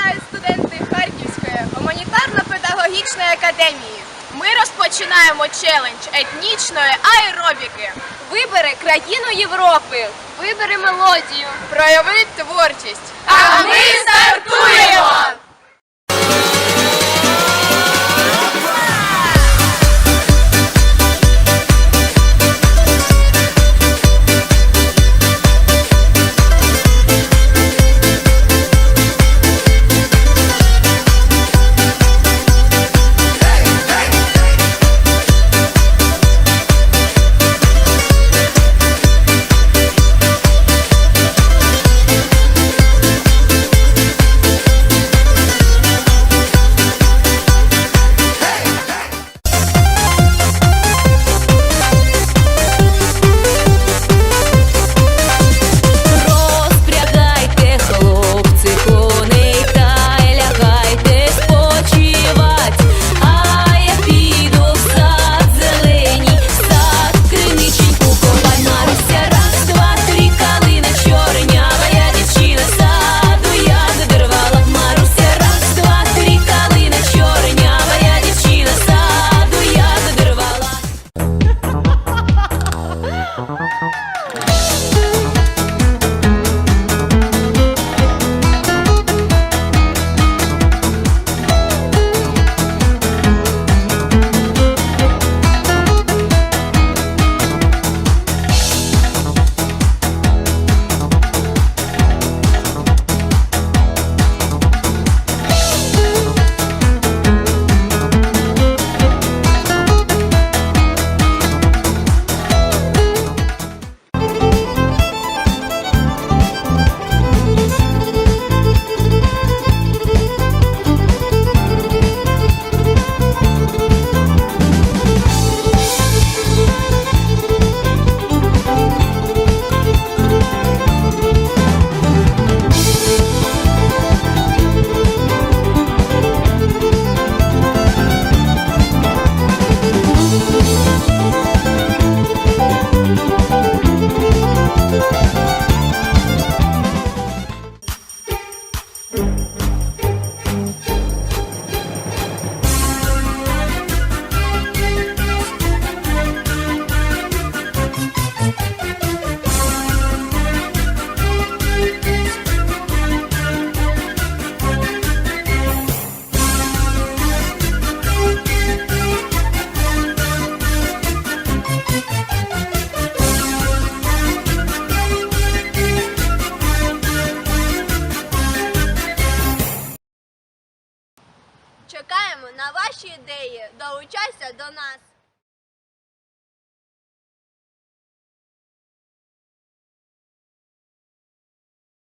вітаю студенти Харківської гуманітарно-педагогічної академії. Ми розпочинаємо челендж етнічної аеробіки. Вибери країну Європи. Вибери мелодію. Прояви творчість. А ми стартуємо! Чекаємо на ваші ідеї. Долучайся до нас.